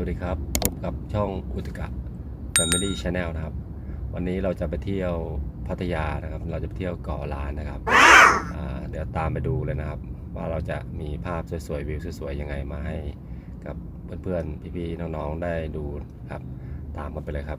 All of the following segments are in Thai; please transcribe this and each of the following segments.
วัสดีครับ พบกับช่องอุตกะ Family Channel นะครับ วันนี้เราจะไปเที่ยวพัทยานะครับ เราจะไปเที่ยวเกาะล้านนะครับ เดี๋ยวตามไปดูเลยนะครับ ว่าเราจะมีภาพสวยๆวิวสวยๆยังไงมาให้กับเพื่อนๆ พี่ๆ น้องๆ ได้ดูครับ ตามกันไปเลยครับ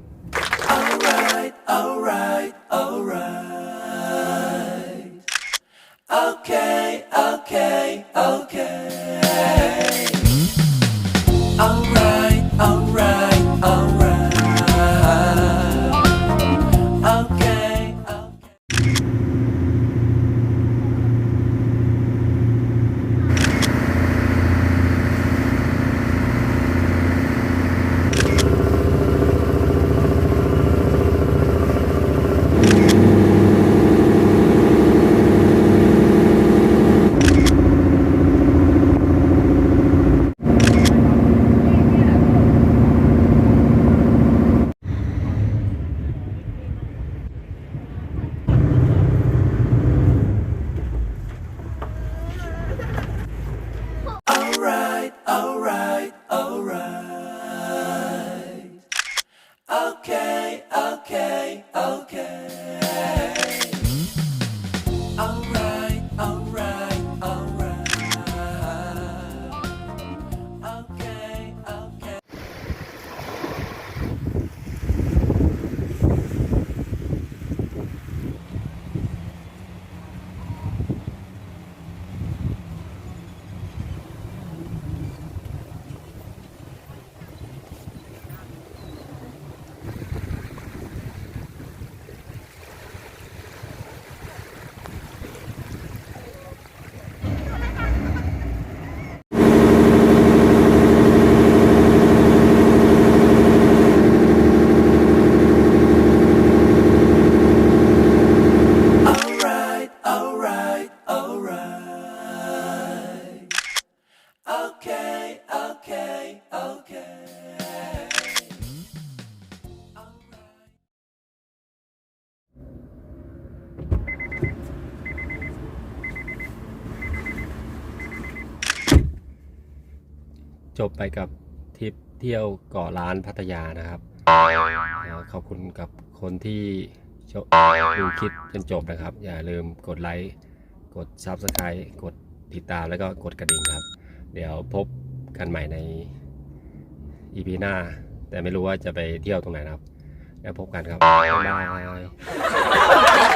Okay, okay, okay. Alright. จบไปกับทริปเที่ยวเกาะล้านพัทยานะครับเอ่อขอบคุณกับคนที่ชมดูคลิปจนจบนะครับ อย่าลืมกดไลค์ กด Subscribe กดติดตามแล้วก็กดกระดิ่งครับ เดี๋ยวพบกันใหม่ใน EP หน้า แต่ไม่รู้ว่าจะไปเที่ยวตรงไหนนะครับ แล้วพบกันครับบ๊ายบาย